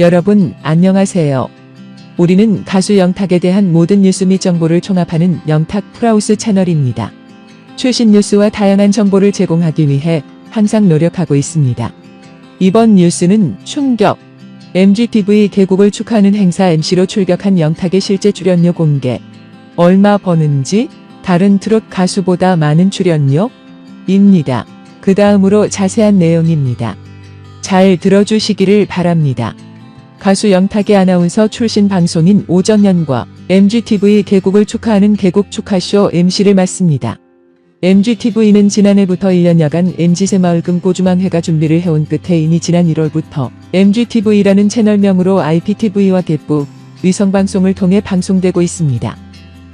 여러분, 안녕하세요. 우리는 가수 영탁에 대한 모든 뉴스 및 정보를 총합하는 영탁 프라우스 채널입니다. 최신 뉴스와 다양한 정보를 제공하기 위해 항상 노력하고 있습니다. 이번 뉴스는 충격. MGTV 개국을 축하하는 행사 MC로 출격한 영탁의 실제 출연료 공개. 얼마 버는지 다른 트롯 가수보다 많은 출연료? 입니다. 그 다음으로 자세한 내용입니다. 잘 들어주시기를 바랍니다. 가수 영탁의 아나운서 출신 방송인 오정연과 MGTV 개국을 축하하는 개국 축하쇼 MC를 맡습니다. MGTV는 지난해부터 1년여간 MG새마을금 꼬주망회가 준비를 해온 끝에 이미 지난 1월부터 MGTV라는 채널명으로 IPTV와 개부, 위성방송을 통해 방송되고 있습니다.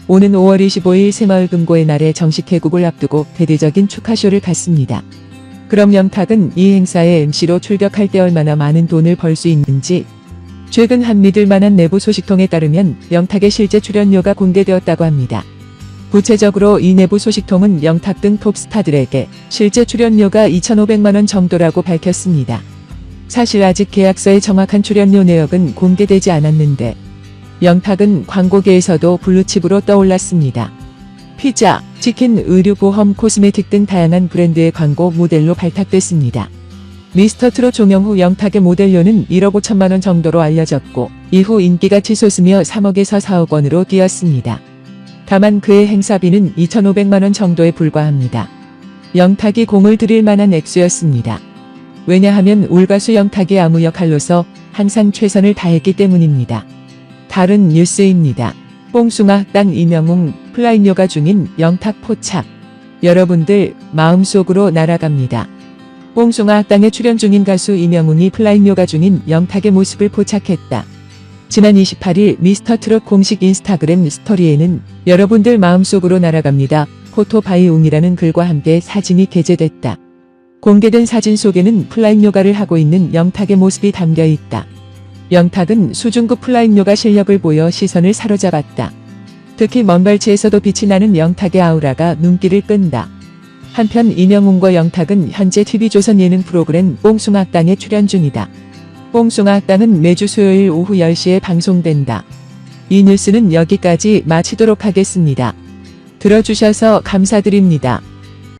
오는 5월 25일 새마을 금고의 날에 정식 개국을 앞두고 대대적인 축하쇼를 갖습니다. 그럼 영탁은 이 행사에 MC로 출격할 때 얼마나 많은 돈을 벌 수 있는지 최근 한 믿을 만한 내부 소식통에 따르면 영탁의 실제 출연료가 공개되었다고 합니다. 구체적으로 이 내부 소식통은 영탁 등 톱스타들에게 실제 출연료가 2,500만원 정도라고 밝혔습니다. 사실 아직 계약서의 정확한 출연료 내역은 공개되지 않았는데 영탁은 광고계에서도 블루칩으로 떠올랐습니다. 피자, 치킨, 의류, 보험, 코스메틱 등 다양한 브랜드의 광고 모델로 발탁됐습니다. 미스터 트롯 종영 후 영탁의 모델료는 1억 5천만 원 정도로 알려졌고 이후 인기가 치솟으며 3억에서 4억 원으로 뛰었습니다. 다만 그의 행사비는 2,500만 원 정도에 불과합니다. 영탁이 공을 들일 만한 액수였습니다. 왜냐하면 울가수 영탁이 아무 역할로서 항상 최선을 다했기 때문입니다. 다른 뉴스입니다. 뽕숭아 땅 이명웅 플라잉 요가 중인 영탁 포착. 여러분들 마음속으로 날아갑니다. 뽕숭아 땅에 출연 중인 가수 이명웅이 플라잉 요가 중인 영탁의 모습을 포착했다. 지난 28일 미스터 트롯 공식 인스타그램 스토리에는 여러분들 마음속으로 날아갑니다. 포토 바이웅이라는 글과 함께 사진이 게재됐다. 공개된 사진 속에는 플라잉 요가를 하고 있는 영탁의 모습이 담겨 있다. 영탁은 수중급 플라잉 요가 실력을 보여 시선을 사로잡았다. 특히 먼 발치에서도 빛이 나는 영탁의 아우라가 눈길을 끈다. 한편 이명웅과 영탁은 현재 TV조선 예능 프로그램 뽕숭아땅에 출연 중이다. 뽕숭아땅은 매주 수요일 오후 10시에 방송된다. 이 뉴스는 여기까지 마치도록 하겠습니다. 들어주셔서 감사드립니다.